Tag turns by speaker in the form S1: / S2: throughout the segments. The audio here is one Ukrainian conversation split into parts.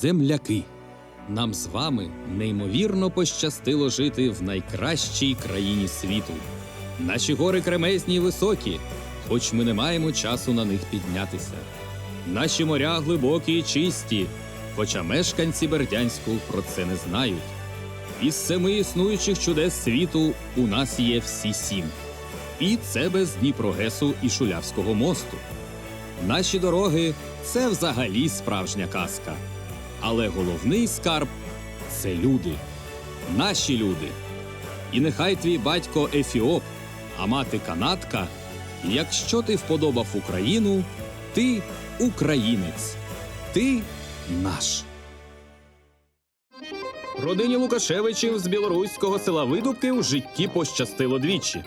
S1: земляки. Нам з вами неймовірно пощастило жити в найкращій країні світу. Наші гори кремезні й високі, хоч ми не маємо часу на них піднятися. Наші моря глибокі й чисті, хоча мешканці Бердянську про це не знають. Із семи існуючих чудес світу у нас є всі сім. І це без Дніпрогесу і Шулявського мосту. Наші дороги це взагалі справжня казка. Але головний скарб це люди, наші люди. І нехай твій батько Ефіоп, а мати канадка, якщо ти вподобав Україну, ти українець, ти наш. Родині Лукашевичів з білоруського села Видубки в житті пощастило двічі.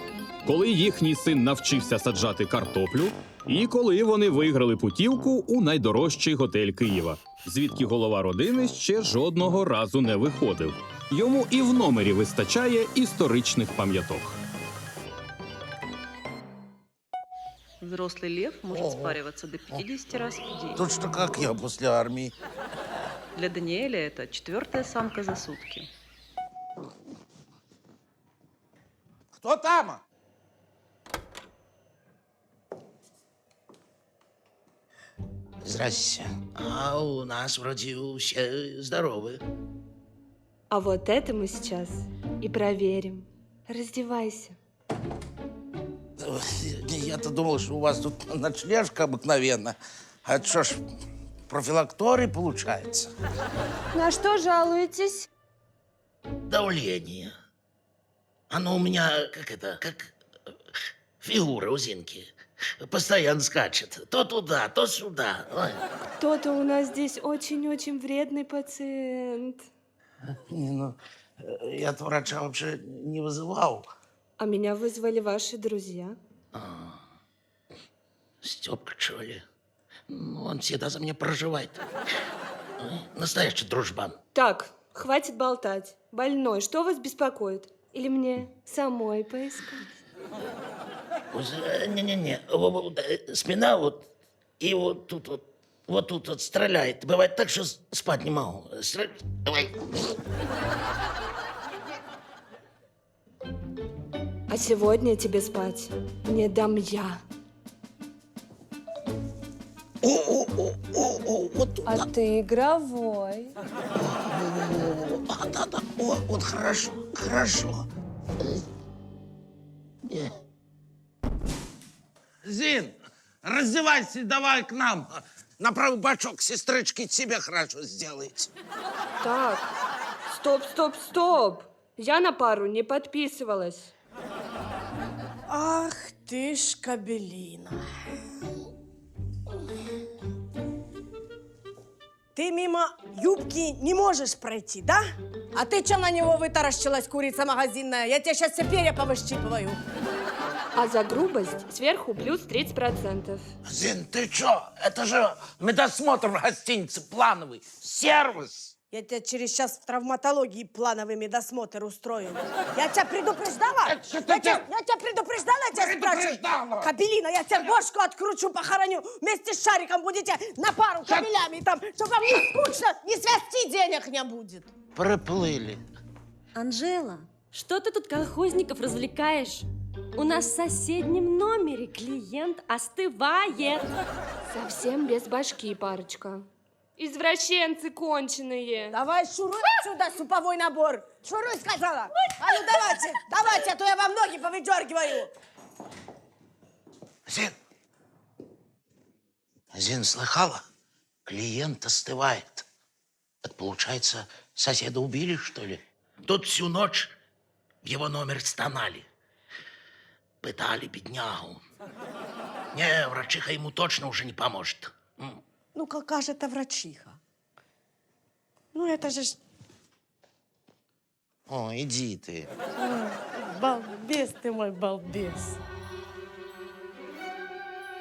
S1: Коли їхній син навчився саджати картоплю, і коли вони виграли путівку у найдорожчий готель Києва, звідки голова родини ще жодного разу не виходив. Йому і в номері вистачає історичних пам'яток.
S2: Взрослый лев может
S3: Ого.
S2: спариваться до 50 раз в день.
S3: Точно как я после армии.
S2: Для Даниэля это четвертая самка за сутки.
S3: Кто там?
S4: Здрасте. А у нас вроде все здоровы.
S5: А вот это мы сейчас и проверим. Раздевайся.
S3: Я-то думал, что у вас тут ночлежка обыкновенно. А это что ж, профилакторий получается?
S5: На что жалуетесь?
S4: Давление. Оно у меня, как это, как фигура у Зинки. Постоянно скачет. То туда, то сюда.
S5: Кто-то у нас здесь очень-очень вредный пациент.
S3: Не, ну, э, я от врача вообще не вызывал.
S5: А меня вызвали ваши друзья.
S4: Степка, что ли? Ну, Он всегда за меня проживает. Настоящий дружбан.
S5: Так, хватит болтать. Больной, что вас беспокоит? Или мне самой поискать?
S4: Не-не-не. Спина вот и вот тут вот. Вот тут вот стреляет. Бывает так, что спать не могу. Давай.
S5: А сегодня тебе спать не дам я.
S3: О, вот туда.
S5: А ты игровой.
S3: А, да, да. О, вот хорошо, хорошо. Э. Зин, раздевайся и давай к нам. На правый бочок сестрички себе хорошо сделайте.
S5: Так, стоп, стоп, стоп. Я на пару не подписывалась.
S6: Ах ты ж кабелина. Ты мимо юбки не можешь пройти, да? А ты что на него вытаращилась, курица магазинная? Я тебе сейчас все перья повыщипываю.
S5: А за грубость сверху плюс 30%.
S3: Зин, ты чё? Это же медосмотр в гостинице плановый. Сервис.
S6: Я тебя через час в травматологии плановый медосмотр устрою. Я тебя предупреждала?
S3: Это что
S6: Я тебя, я тебя предупреждала, я тебя
S3: Предупреждала.
S6: спрашиваю? Кабелина, я тебе бошку откручу, похороню. Вместе с шариком будете на пару кабелями там, чтобы вам не скучно, ни свести денег не будет.
S3: Проплыли.
S7: Анжела, что ты тут колхозников развлекаешь? У нас в соседнем номере клиент остывает.
S5: Совсем без башки, парочка. Извращенцы конченые.
S6: Давай шуруй отсюда, суповой набор. Шуруй, сказала. А ну давайте, давайте, а то я вам ноги повыдергиваю.
S4: Зин. Зин, слыхала? Клиент остывает. Это получается, соседа убили, что ли? Тут всю ночь в его номер стонали. Пытали беднягу. Не, врачиха ему точно уже не поможет. М.
S6: Ну какая же это врачиха? Ну это же ж
S3: О, иди ты.
S6: балбес ты мой балбес.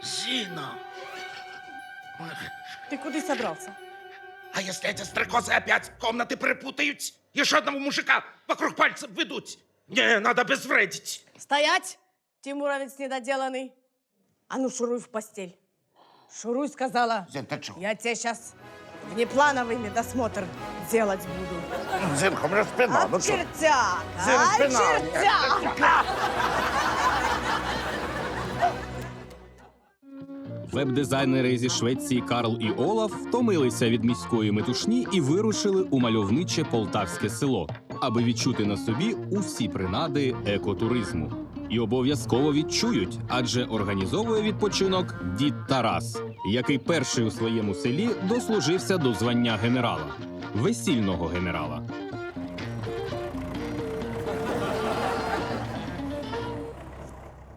S4: Зина!
S6: Ты куда собрался?
S4: А если эти стрекозы опять комнаты перепутают? Еще одного мужика вокруг пальцев ведут? Не, надо безвредить.
S6: Стоять! Тимуровец недоделанный. А ну шуруй в постель. Шуруй, сказала.
S3: Зин, ты чё?
S6: Я тебе сейчас
S8: Внеплановый медосмотр делать буду.
S6: Зинка, у меня спина.
S8: А
S6: ну что?
S8: чертяка,
S6: Зина,
S8: а
S6: спина.
S8: чертяка.
S1: Веб-дизайнери зі Швеції Карл і Олаф втомилися від міської метушні і вирушили у мальовниче полтавське село, аби відчути на собі усі принади екотуризму. І обов'язково відчують, адже організовує відпочинок дід Тарас, який перший у своєму селі дослужився до звання генерала, весільного генерала.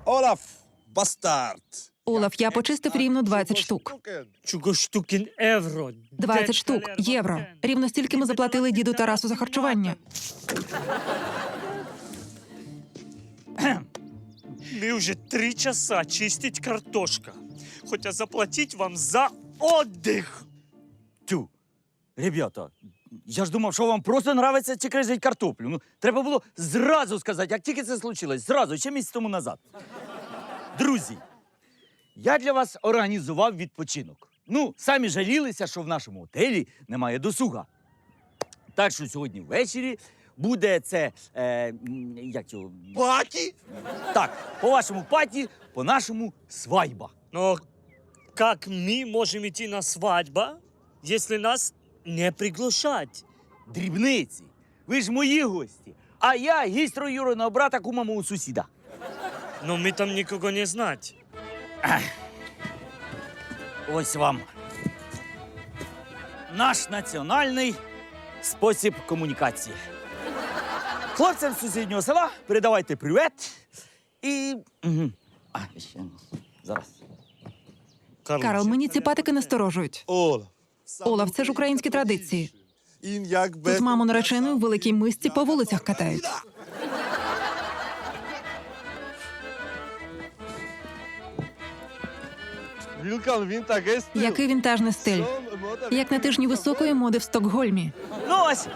S9: Олаф, бастард.
S10: Олаф, я почистив рівно 20 штук.
S11: Чого штукін евро?
S10: 20 штук євро. Рівно стільки ми заплатили діду Тарасу за харчування.
S11: Ми вже три часа чистить картошка. Хоча заплатить вам за отдих.
S9: Тю. Ребята, я ж думав, що вам просто нравиться чекрежить картоплю. Ну, треба було зразу сказати, як тільки це случилось, зразу, ще місяць тому назад. Друзі, я для вас організував відпочинок. Ну, самі жалілися, що в нашому готелі немає досуга. Так що сьогодні ввечері буде це. Е, як його? Паті? Так, по вашому паті, по нашому свадьба.
S11: Но как мы можем идти на свадьба, если нас не приглашать?
S9: Дрібниці. Ви ж мої гості. А я гість троюродного брата кума мого сусіда.
S11: Но мы там никого не знать.
S9: Ось вам. Наш національний спосіб комунікації. Хлопцям з сусіднього села передавайте привіт. І. Мгм. А, ще. Зараз.
S10: Карл, мені ці патики насторожують.
S9: Олаф.
S10: Олаф, це ж українські традиції.
S9: Тут
S10: Тут маму наречену в великій мисці по вулицях катають. Який вінтажний стиль. Як на тижні високої моди в Стокгольмі.
S9: Ну ось,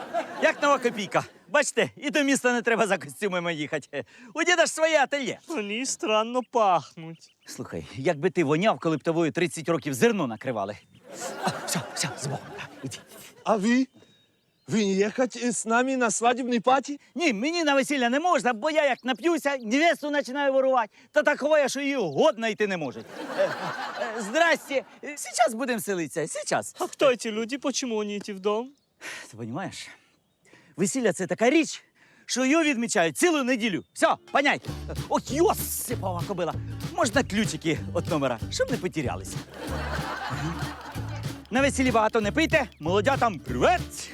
S9: як нова копійка. Бачите, і до міста не треба за костюмами їхати. У діда ж своє ательє.
S11: Они странно пахнуть.
S9: Слухай, якби ти воняв, коли б тобою 30 років зерно накривали. А, все, все, з Богом. Іди.
S12: А ви? Ви не їхати з нами на свадібний паті?
S9: Ні, мені на весілля не можна, бо я як нап'юся, невесту починаю ворувати. Та такого, що її год знайти не можуть. Е, е, Здрасте. Сейчас будемо селитися. Сейчас.
S11: А кто эти люди? Почему они идти в дом?
S9: Ти розумієш? Весілля це така річ, що його відмічають цілу неділю. Все, поняй. От Йосипова кобила. Можна ключики від номера, щоб не потерялися. На весіллі багато не пийте, молодятам привет!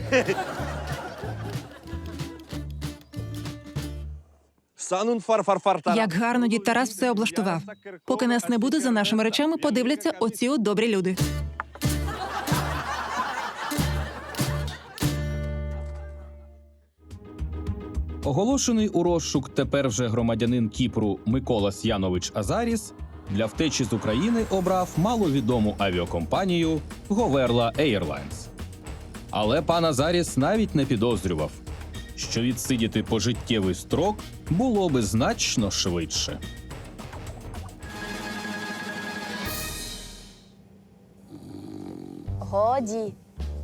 S12: Санун фар фар фар тара.
S10: Як гарно дід Тарас все облаштував. Поки нас не буде за нашими речами, подивляться оці от добрі люди.
S1: Оголошений у розшук тепер вже громадянин Кіпру Микола Сянович Азаріс для втечі з України обрав маловідому авіакомпанію Говерла Airlines. Але пан Азаріс навіть не підозрював, що відсидіти пожиттєвий строк було би значно швидше.
S13: Годі,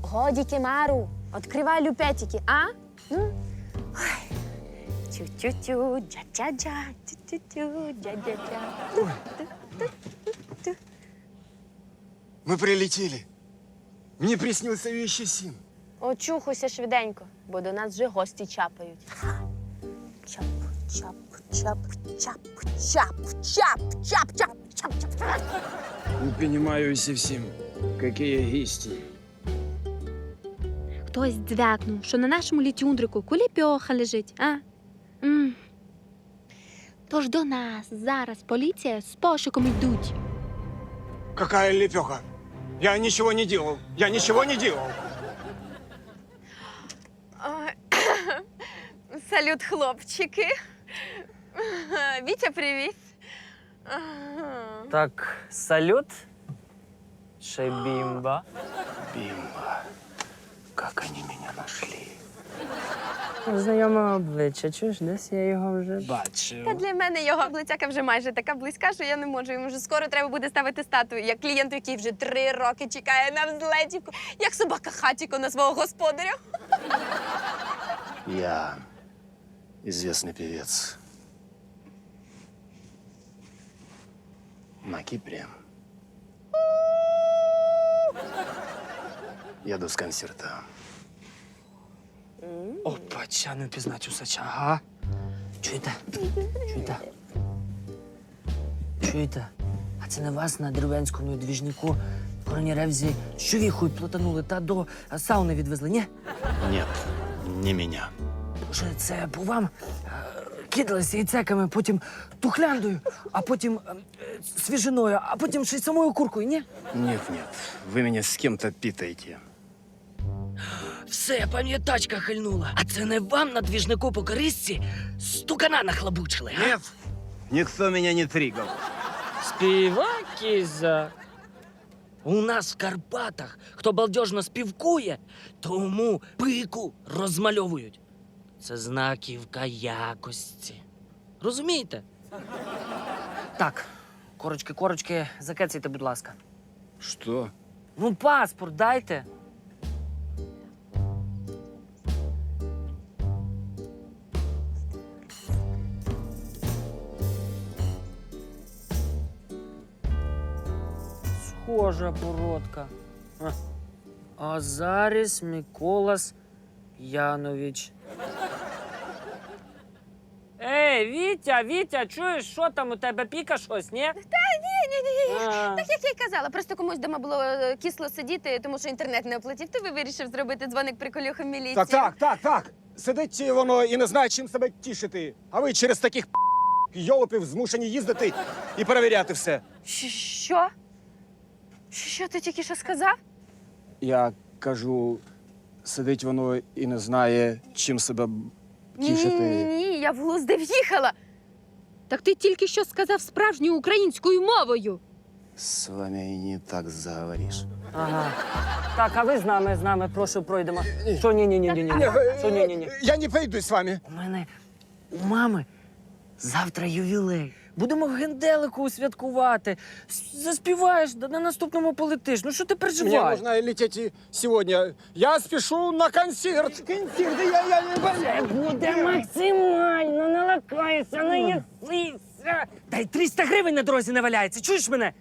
S13: годі кемару, відкривай люпетики, а? Тю-тю-тю, джа-джа-джа, тю-тю-тю, джа-джа-джа.
S12: Ми прилетіли. Мені приснився вещий син.
S13: Очухуйся швиденько, бо до нас вже гості чапають. Чап, чап, чап, чап, чап, чап, чап, чап, чап, чап.
S12: Не понимаю всім, які гісті.
S14: Хтось дзвякнув, що на нашому літюндрику куліпьоха лежить, а? М Тож до нас зараз поліція з пошуком йдуть.
S12: Какая лепеха? Я ничего не делал. Я ничего не делал.
S14: Салют, хлопчики. Вітя, привіт.
S11: Так, салют. Шебимба.
S4: Бимба, как они меня нашли.
S8: Знайоме обличчя, чуєш, десь я його вже бачив.
S13: Та для мене його облицяка вже майже така близька, що я не можу. Йому вже скоро треба буде ставити статую, як клієнту, який вже три роки чекає на взлетівку, як собака хатіко на свого господаря.
S12: Я известный певец. На Кипре. Еду с концерта.
S8: Опа, ча не впізнать усача, ага. Чуєте? Чуєте? Чуєте? А це не вас на деревенському двіжнику в Короніревзі щовіхою плотанули та до сауни відвезли, ні?
S12: Нет, не меня.
S8: Може, це по вам е, кидалися яйцеками, потім тухляндою, а потім е, свіжиною, а потім ще й самою куркою, ні?
S12: Нет, нет, вы меня с кем-то питаете.
S8: Все, пам'ятачка хильнула. А це не вам на двіжнику по корисці стукана нахлобучили, а?
S12: Нет, никто меня не тригал.
S8: Співакіза. У нас в Карпатах, хто балдежно співкує, тому пику розмальовують. Це знаківка якості. Розумієте? Так, корочки, корочки, закецайте, будь ласка.
S12: Что?
S8: Ну, паспорт дайте. Схожа бородка. А. Азаріс Миколас Янович. Ей, Вітя, Вітя, чуєш, що там у тебе піка щось, ні?
S13: Ні, ні, ні.
S8: А.
S13: Так як я й казала, просто комусь дома було е, кисло сидіти, тому що інтернет не оплатив, то ви вирішив зробити дзвоник приколюхом міліції.
S12: Так, так, так, так. Сидить воно і не знає, чим себе тішити. А ви через таких йолопів змушені їздити і перевіряти все.
S13: Щ- Що? Що ти тільки що сказав?
S12: Я кажу, сидить воно і не знає, чим себе
S13: Ні, ні, ні, ні, я в глузди в'їхала.
S14: Так ти тільки що сказав справжньою українською мовою.
S12: С вами и не так заговоришь.
S8: Ага. Так, а ви з нами, з нами, прошу, пройдемо. Що ні, ні, ні, ні, ні. Що ні, ні, ні.
S12: Я не пойду з вами.
S8: У мене у мами завтра ювілей. Будемо в генделику святкувати. Заспіваєш, на наступному полетиш. Ну що ти
S12: Мне
S8: переживаєш?
S12: нужно лететь и сегодня. Я спешу на концерт. Концерт, я, я не
S8: Це буде максимально налакайся, наїсися. Та й 300 гривень на дорозі не валяється. Чуєш мене?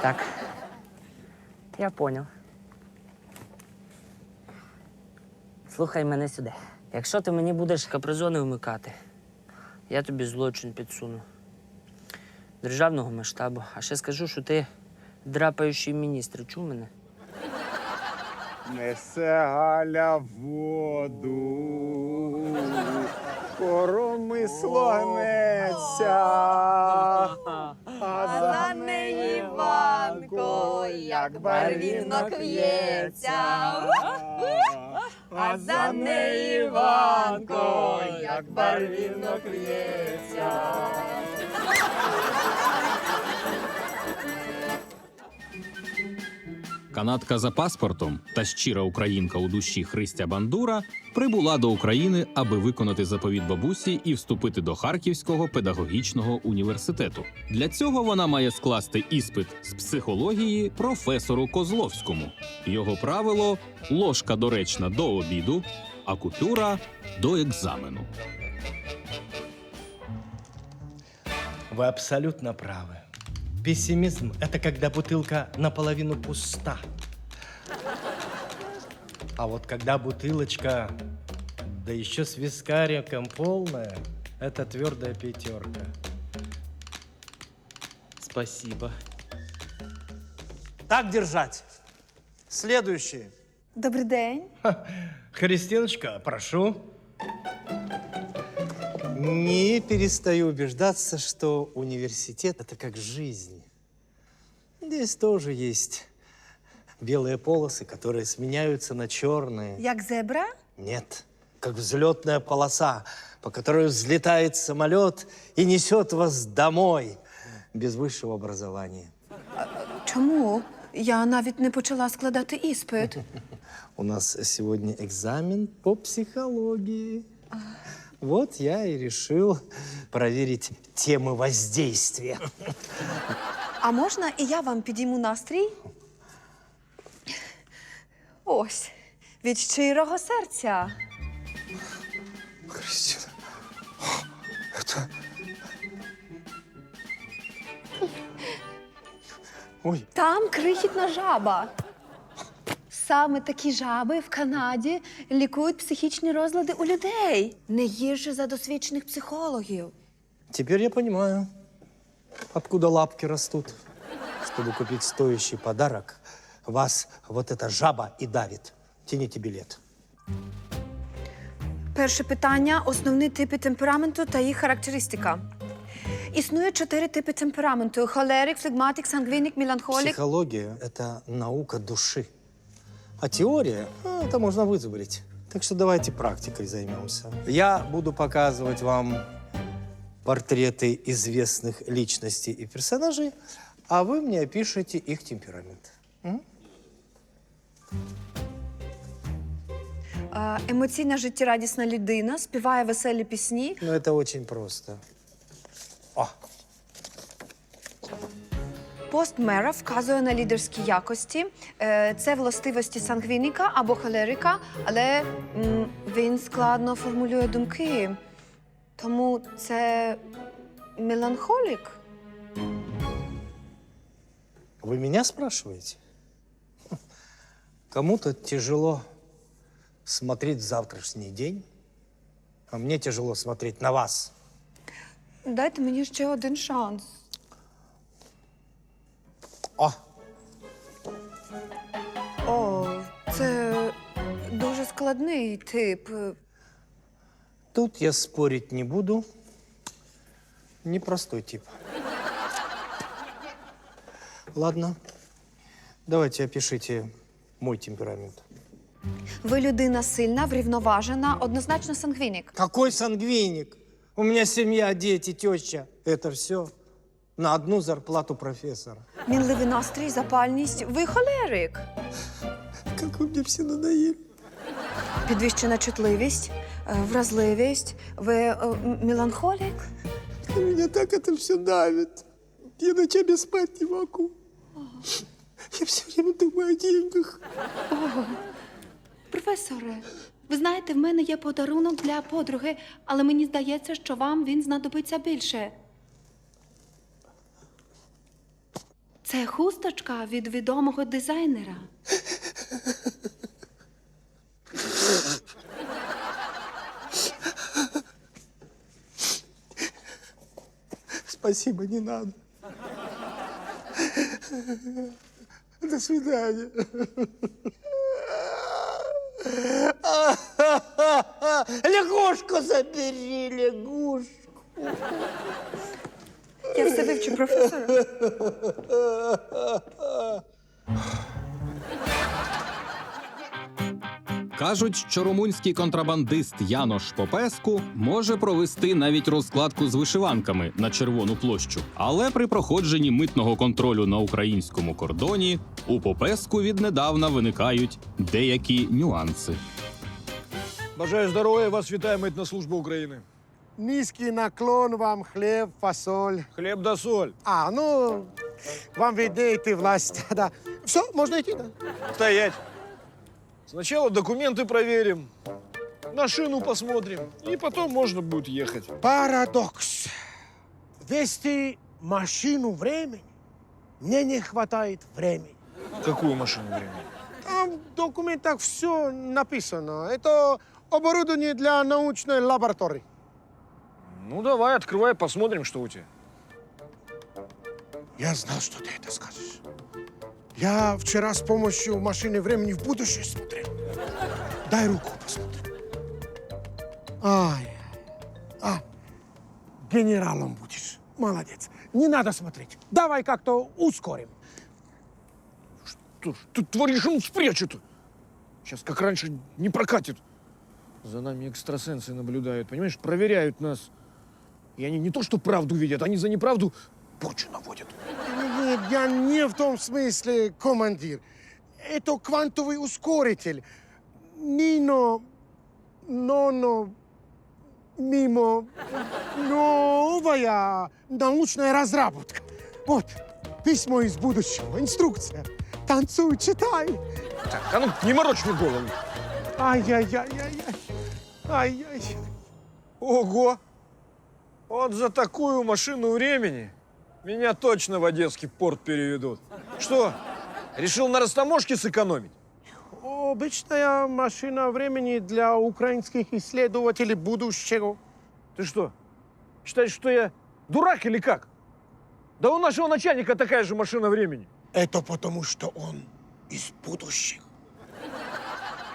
S8: Так. Я поняв. Слухай мене сюди. Якщо ти мені будеш капризони вмикати, я тобі злочин підсуну. Державного масштабу. А ще скажу, що ти драпаючий міністр. Чув мене?
S12: Несе Галя воду, коромисло гнеться, а
S13: за неї Іванко, як барвінок в'ється.
S12: А
S13: за неї Іванко, як барвінок в'ється.
S1: Канадка за паспортом та щира українка у душі Христя Бандура прибула до України, аби виконати заповіт бабусі і вступити до Харківського педагогічного університету. Для цього вона має скласти іспит з психології професору Козловському. Його правило ложка доречна до обіду, а купюра до екзамену.
S15: Вы абсолютно правы. Пессимизм – это когда бутылка наполовину пуста. А вот когда бутылочка, да еще с вискариком полная, это твердая пятерка. Спасибо.
S11: Так держать. Следующий.
S3: Добрий день.
S15: Христиночка, прошу. Не перестаю убеждаться, что университет – это как жизнь. Здесь тоже есть белые полосы, которые сменяются на черные.
S3: Як зебра?
S15: Нет, как взлетная полоса, по которой взлетает самолет и несет вас домой без высшего образования.
S3: Чому? Я навіть не почала складати іспит.
S15: у нас сегодня экзамен по психологии. Вот я и решил проверить темы воздействия.
S3: А можна і я вам підійму настрій? Ось, від щирого серця.
S15: Кристина, это... Ой,
S3: Там крихітна жаба. Саме такі жаби в Канаді лікують психічні розлади у людей. Не гірше за досвідчених психологів.
S15: теперь я понимаю, откуда лапки растут. Чтобы купить стоящий подарок, вас вот эта жаба и давит. Тяните билет.
S3: Перше питання основні типи темпераменту та їх характеристика. Існує чотири типи темпераменту: холерик, флегматик, сангвінік, меланхолік.
S15: Психология – это наука души. А теория – а, это можно вызубрить. Так что давайте практикой займемся. Я буду показывать вам портреты известных личностей и персонажей, а вы мне опишите их темперамент. М?
S3: Е, Емоційна життєрадісна людина, співає веселі пісні.
S15: Ну, это очень просто. О,
S3: Пост мера вказує на лідерські якості. Е, Це властивості сангвініка або холерика, але він складно формулює думки. Тому це меланхолік.
S15: вы меня спрашиваете? Кому-то тяжело смотреть в завтрашний день, а мне тяжело смотреть на вас.
S3: Дайте мені ще один шанс.
S15: О,
S3: О, це дуже складний тип.
S15: Тут я спорить не буду. Непростой тип. Ладно, давайте опишите мой темперамент.
S3: Ви людина сильна, врівноважена, однозначно сангвінік.
S15: Какой сангвиник? У меня семья, дети, теща. Это все на одну зарплату профессора.
S3: Мінливий настрій, запальність. Ви холерик.
S15: Как вы мне все надоели.
S3: Підвищена чутливість, е, вразливість. Ви е, м- меланхолік.
S15: Меня так это все давит. Я ночами спать не могу. Я все время думаю о деньгах.
S3: Професоре, ви знаєте, в мене є подарунок для подруги, але мені здається, що вам він знадобиться більше. Це хусточка від відомого дизайнера.
S15: Спасибо, не надо. До свидания. Лягушку забери, лягушку.
S3: Я все вивчу, професоре.
S1: Кажуть, що румунський контрабандист Янош Попеску може провести навіть розкладку з вишиванками на червону площу. Але при проходженні митного контролю на українському кордоні у Попеску віднедавна виникають деякі нюанси.
S12: Бажаю здоров'я, вас вітає Митна служба України.
S16: Низкий наклон вам хлеб, фасоль.
S12: Хліб да соль.
S16: А, ну, вам видите власть. Да. Все, можно идти, да?
S12: Стоять. Сначала документы проверим, на шину посмотрим, и потом можно будет ехать.
S16: Парадокс. Вести машину времени. Мне не хватает времени.
S12: Какую машину времени?
S16: Там в документах все написано. Это оборудование для научной лаборатории.
S12: Ну, давай, открывай, посмотрим, что у тебя.
S16: Я знал, что ты это скажешь. Я вчера с помощью машины времени в будущее смотрел. Дай руку посмотрим. Ай, а, генералом будешь. Молодец. Не надо смотреть. Давай как-то ускорим.
S12: Что ж ты творишь, он спрячет. Сейчас, как раньше, не прокатит. За нами экстрасенсы наблюдают, понимаешь, проверяют нас. И они не то что правду видят, они за неправду порчу наводят.
S16: Нет, я не в том смысле, командир. это квантовый ускоритель. Нино, ноно, мимо, новая научная разработка. Вот, письмо из будущего, инструкция. Танцуй, читай.
S12: Так, а ну не морочь мне голову.
S16: Ай-яй-яй-яй-яй. Ай-яй.
S12: Ого! Вот за такую машину времени меня точно в Одесский порт переведут. Что, решил на растаможке сэкономить?
S16: Обычная машина времени для украинских исследователей будущего.
S12: Ты что, считаешь, что я дурак или как? Да у нашего начальника такая же машина времени.
S16: Это потому, что он из будущего.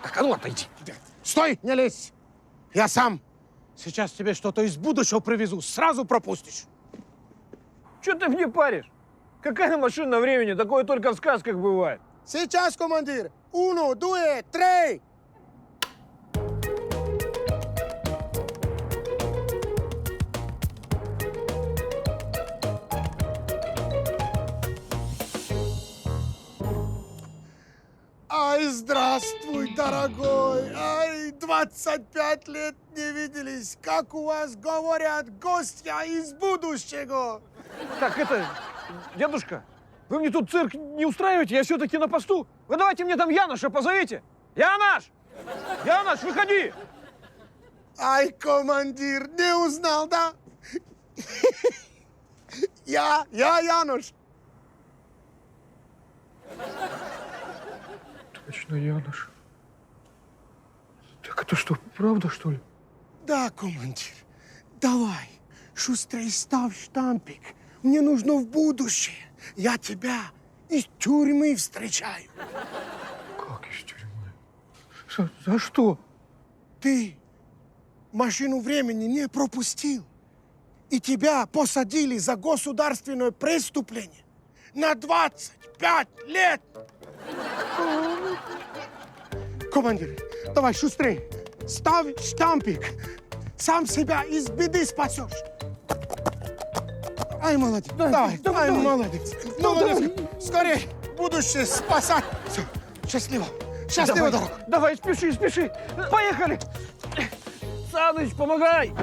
S12: Так, а ну отойди.
S16: Стой, не лезь! Я сам. Сейчас тебе что-то из будущего привезу. Сразу пропустишь.
S12: Что ты мне паришь? Какая машина времени? Такое только в сказках бывает.
S16: Сейчас, командир. Уно, дуэ, трей. Ай, здравствуй, дорогой! Ай, 25 лет не виделись. Как у вас говорят, гостья из будущего?
S12: Так, это, дедушка, вы мне тут цирк не устраиваете, я все-таки на посту. Вы давайте мне там Яноша позовите. Янош! Янош, выходи!
S16: Ай, командир, не узнал, да? Я, я Януш.
S12: Точно Янош. Так это что, правда, что ли?
S16: Да, командир. Давай, шустрее ставь штампик. Мне нужно в будущее. Я тебя из тюрьмы встречаю.
S12: Как из тюрьмы? За, за что?
S16: Ты машину времени не пропустил. И тебя посадили за государственное преступление на 25 лет. Командир, давай шустрее. Ставь штампик. Сам себя из беды спасешь. Ай, молодец. Давай, давай, молодец. Молодец. Скорей, будущее спасать. Все, счастливо. Счастливо,
S12: давай,
S16: дорога.
S12: давай, спеши, спеши. Поехали. Саныч, помогай.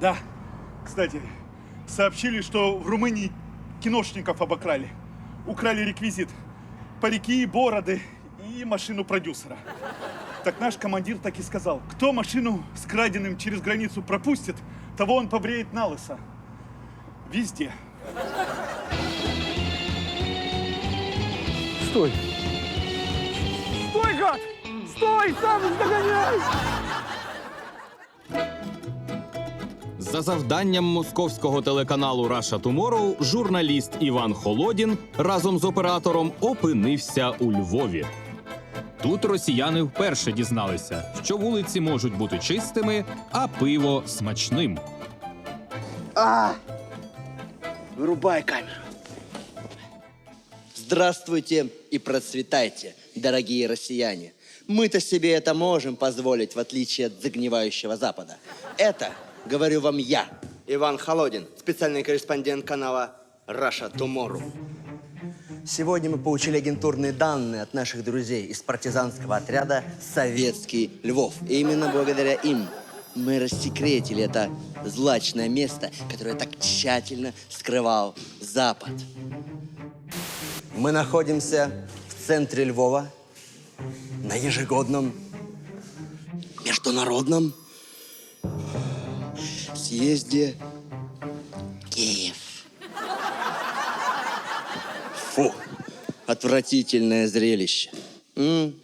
S17: Да. Кстати, сообщили, что в Румынии киношников обокрали. Украли реквизит. Парики, бороды и машину продюсера. Так наш командир так и сказал. Кто машину с краденым через границу пропустит, того он побреет на лысо. Везде.
S12: Стой. Стой, гад! Стой, Саныч, догоняй!
S1: За завданням московського телеканалу Russia Tomorrow журналіст Іван Холодін разом з оператором опинився у Львові. Тут росіяни вперше дізналися, що вулиці можуть бути чистими, а пиво смачним.
S18: А! Вырубай камеру. Здравствуйте и процветайте, дорогие россияне. Мы-то себе это можем позволить, в отличие от загнивающего Запада. Это, говорю вам я, Иван Холодин, специальный корреспондент канала Russia Tomorrow. Сегодня мы получили агентурные данные от наших друзей из партизанского отряда «Советский Львов». И именно благодаря им мы рассекретили это злачное место, которое так тщательно скрывал Запад. Мы находимся в центре Львова на ежегодном международном съезде Киев. Фу, отвратительное зрелище. М?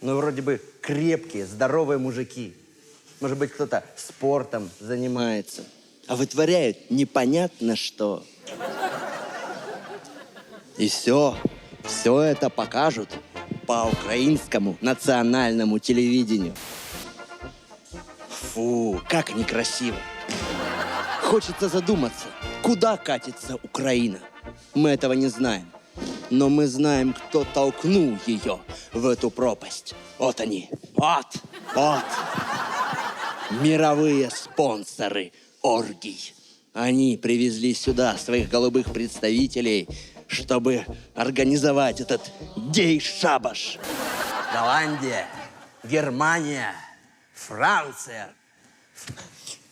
S18: Ну, вроде бы крепкие, здоровые мужики. Может быть, кто-то спортом занимается. А вытворяют непонятно что. И все, все это покажут по украинскому национальному телевидению. Фу, как некрасиво. Хочется задуматься, куда катится Украина. Мы этого не знаем. Но мы знаем, кто толкнул ее в эту пропасть. Вот они. Вот. Вот. Мировые спонсоры оргий. Они привезли сюда своих голубых представителей, чтобы организовать этот гей-шабаш. Голландия, Германия, Франция.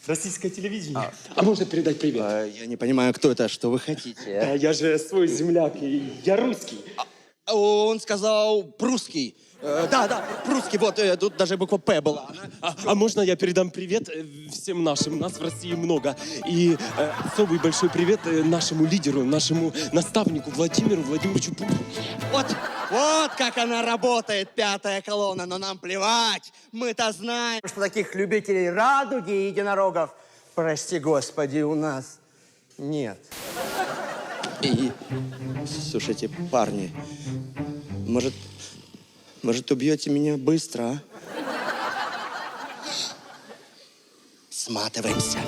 S19: Российское телевидение. А, можно передать привет?
S18: я не понимаю, кто это, что вы хотите.
S19: А, я же свой земляк, и я русский.
S18: Он сказал прусский. Э, да, да, прусский, вот, э, тут даже буква «П» была.
S19: А, а можно я передам привет э, всем нашим? Нас в России много. И э, особый большой привет э, нашему лидеру, нашему наставнику Владимиру Владимировичу Путину.
S18: Вот, вот как она работает, пятая колонна, но нам плевать. Мы-то знаем, что таких любителей радуги и единорогов, прости господи, у нас нет. И, слушайте, парни, может, может, убьете меня быстро, а? Сматываемся.